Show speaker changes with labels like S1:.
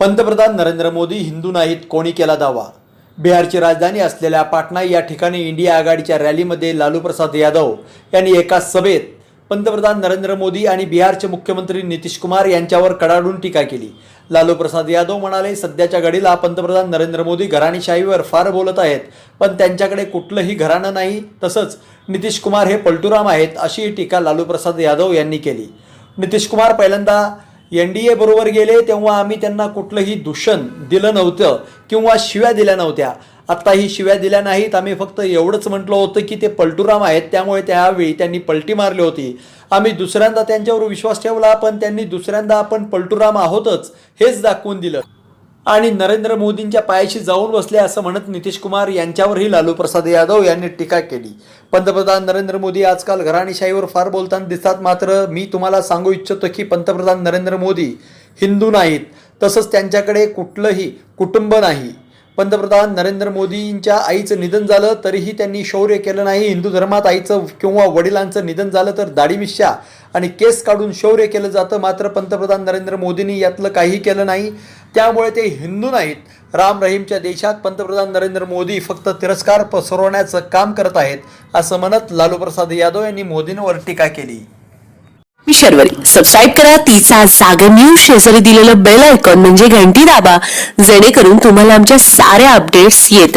S1: पंतप्रधान नरेंद्र मोदी हिंदू नाहीत कोणी केला दावा? बिहारची राजधानी असलेल्या पाटणा या ठिकाणी इंडिया आघाडीच्या रॅलीमध्ये लालू प्रसाद यादव यांनी एका सभेत पंतप्रधान नरेंद्र मोदी आणि बिहारचे मुख्यमंत्री नितीश कुमार यांच्यावर कडाडून टीका केली. लालू प्रसाद यादव म्हणाले सध्याच्या घडीला पंतप्रधान नरेंद्र मोदी घराणीशाहीवर फार बोलत आहेत पण त्यांच्याकडे कुठलंही घराणं नाही तसंच नितीश कुमार हे पलटुराम आहेत अशी टीका लालू प्रसाद यादव यांनी केली. नितीश कुमार पहिल्यांदा एन डी बरोबर गेले तेव्हा आम्ही त्यांना कुठलंही दूषण दिलं नव्हतं किंवा शिव्या दिल्या नव्हत्या. आत्ताही शिव्या दिल्या नाहीत. आम्ही फक्त एवढंच म्हटलं होतं की ते पलटूराम आहेत त्यामुळे त्यावेळी त्यांनी पलटी मारली होती. आम्ही दुसऱ्यांदा त्यांच्यावर विश्वास ठेवला पण त्यांनी दुसऱ्यांदा आपण पलटूराम आहोतच हेच दाखवून दिलं. आणि नरेंद्र मोदींच्या पायाशी जाऊन बसले असं म्हणत नितीश कुमार यांच्यावरही लालू प्रसाद यादव यांनी टीका केली. पंतप्रधान नरेंद्र मोदी आजकाल घराणेशाहीवर फार बोलताना दिसतात. मात्र मी तुम्हाला सांगू इच्छितो की पंतप्रधान नरेंद्र मोदी हिंदू नाहीत. तसंच त्यांच्याकडे कुठलंही कुटुंब नाही. पंतप्रधान नरेंद्र मोदींच्या आईचं निधन झालं तरीही त्यांनी शौर्य केलं नाही. हिंदू धर्मात आईचं किंवा वडिलांचं निधन झालं तर दाढी मिश्या आणि केस काढून शौर्य केलं जातं. मात्र पंतप्रधान नरेंद्र मोदींनी यातलं काही केलं नाही. त्यामुळे ते हिंदू नाहीत. राम रहीमच्या देशात पंतप्रधान नरेंद्र मोदी फक्त तिरस्कार पसरवण्याचं काम करत आहेत असं म्हणत लालू प्रसाद यादव यांनी मोदींवर टीका केली.
S2: मी शर्वरी. सबस्क्राईब करा. तिचा सागर न्यूज शेजारी दिलेलं बेल आयकॉन म्हणजे घंटी दाबा. जेणेकरून तुम्हाला आमच्या साऱ्या अपडेट्स येत